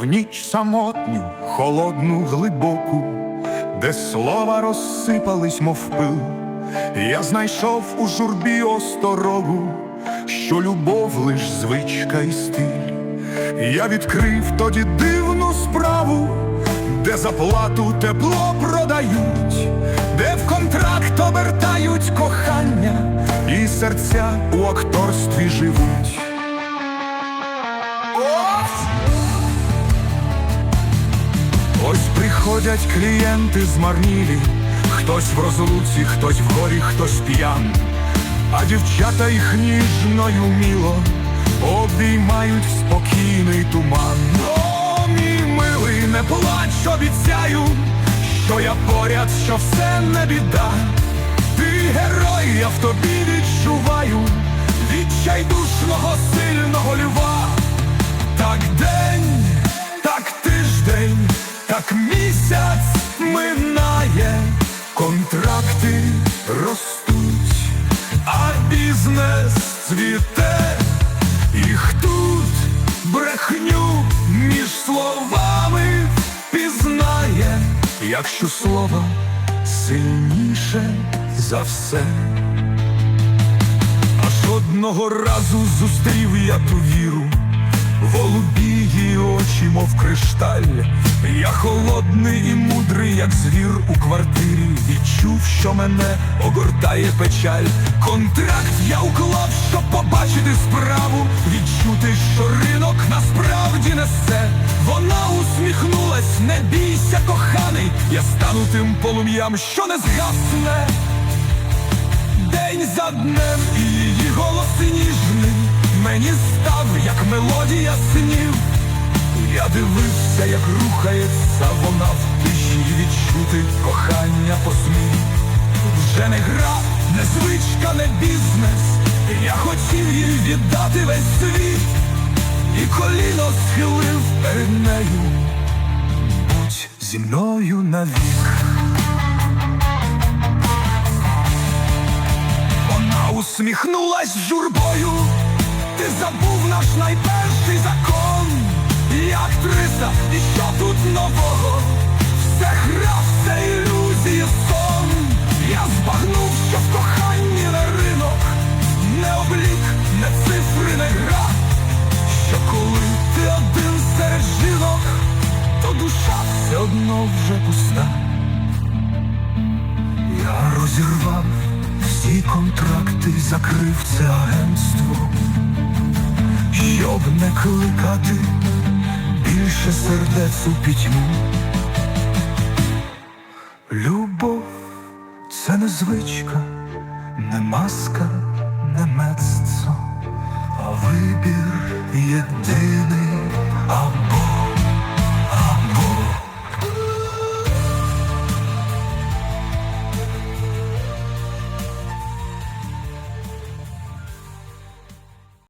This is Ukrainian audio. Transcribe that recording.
в ніч самотню, холодну, глибоку, де слова розсипались, мов пил. Я знайшов у журбі осторогу, що любов лиш звичка і стиль. Я відкрив тоді дивну справу, де за плату тепло продають, де в контракт обертають кохання, і серця у акторстві живуть. Ось приходять клієнти змарнілі, хтось в розлуці, хтось в горі, хтось п'ян, а дівчата їх ніжно й уміло обіймають в спокійний туман. О, мій милий, не плач, обіцяю, що я поряд, що все не біда. Ти герой, я в тобі відчуваю, відчайдушного сильного льва. Так місяць минає, контракти ростуть, а бізнес цвіте, їх тут брехню між словами пізнає, якщо слово сильніше за все. Аж одного разу зустрів я ту віру, голубії очі, мов кришталь. Я холодний і мудрий, як звір у квартирі, відчув, що мене огортає печаль. Контракт я уклав, щоб побачити справу, відчути, що ринок насправді несе. Вона усміхнулась, не бійся, коханий, я стану тим полум'ям, що не згасне. День за днем і її голос ніжний Мені став, як мелодія снів. Я дивився, як рухається вона в тиші Відчути кохання посмів Вже не гра, не звичка, не бізнес. Я хотів їй віддати весь світ. І коліно схилив перед нею. Будь зі мною навік. Усміхнулась журбою, ти забув наш найперший закон. І актриса, і що тут нового? Все гра, все ілюзії, сон. Я збагнув, що в коханні не ринок, не облік, не цифри, не гра. Що коли ти один серед жінок, то душа все одно вже пуста. Я розірвав всі контракти, закрив це агентство, щоб не кликати більше сердець у пітьму. Любов це не звичка, не маска, не меццо, а вибір